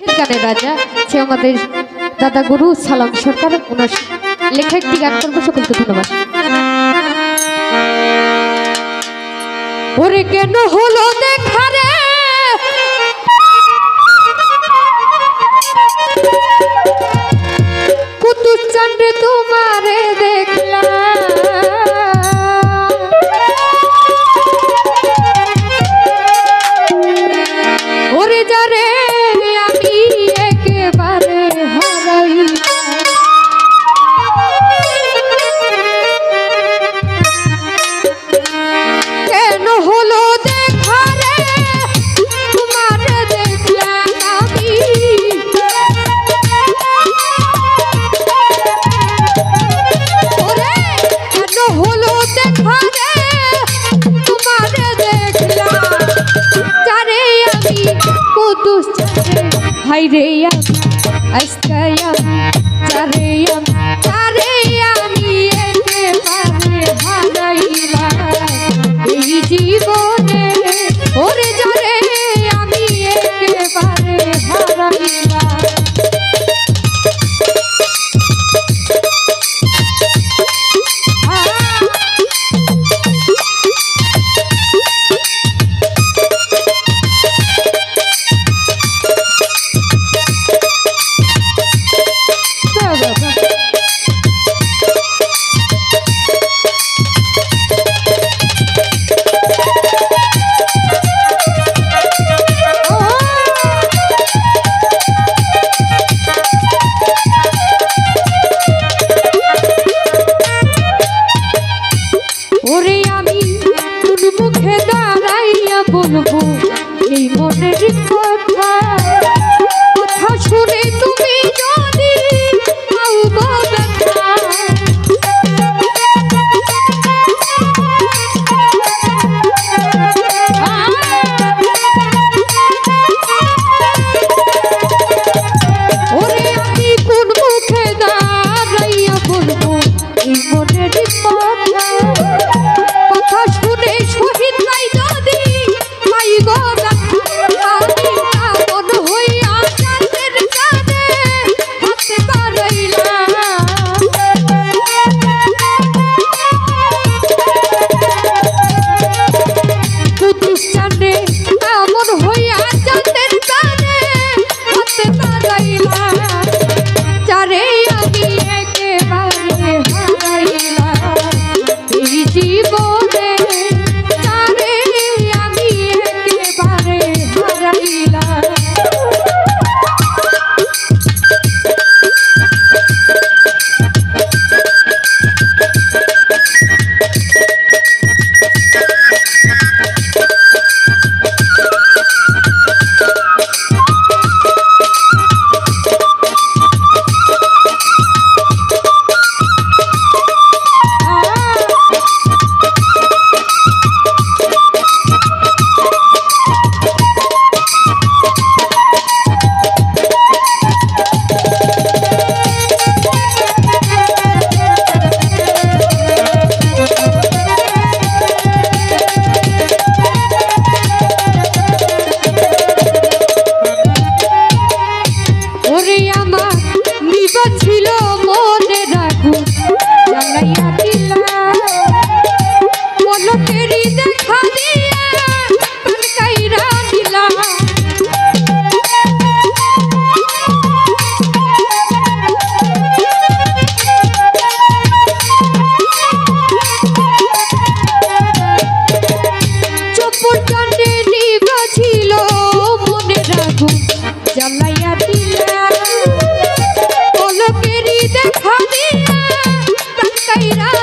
গানের রাজা, সে আমাদের দাদা গুরু সালাম সরকার, ওনার লেখা একটি গান করব, সকলকে ধন্যবাদ। ওরে কেন হলো দেখা দুশ্চরে হাই রে আস্তায়া চারে আমি ছিল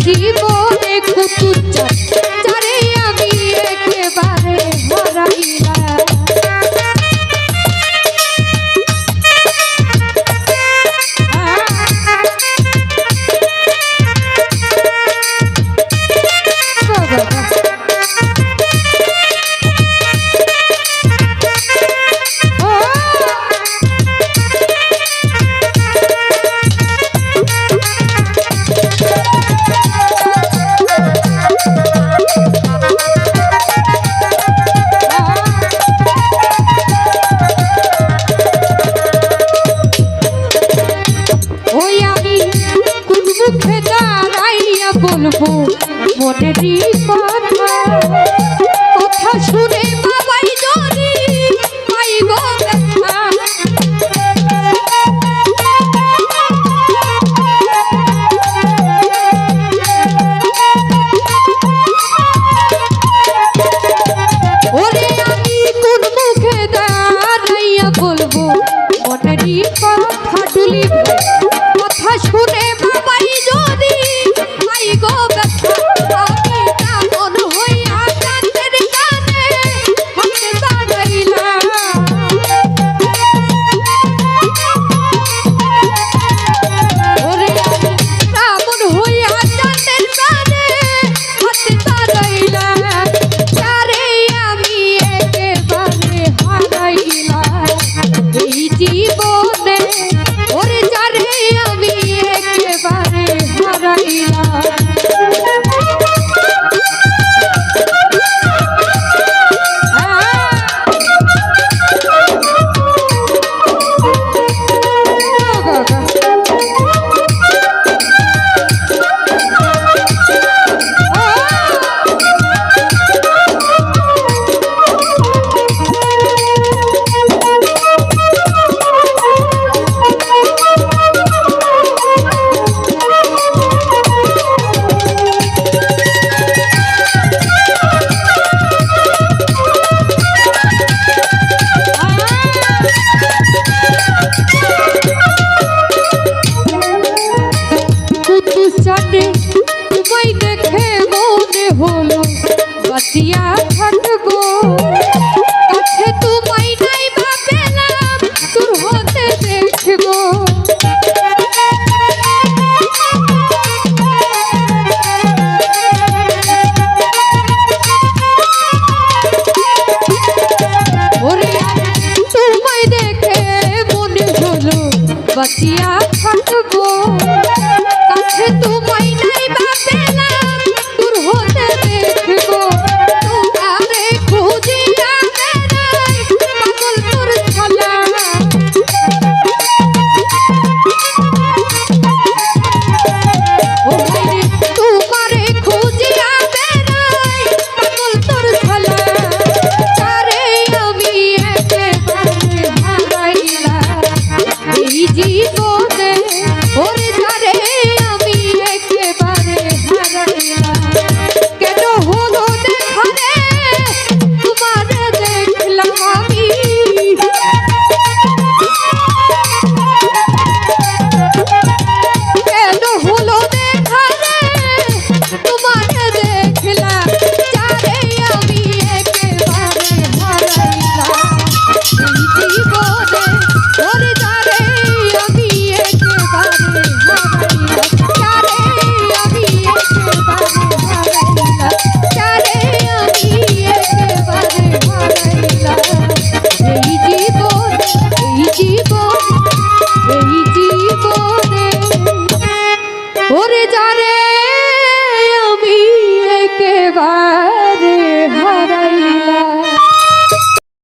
জীবনে খুব বাঁচিয়া থাকব।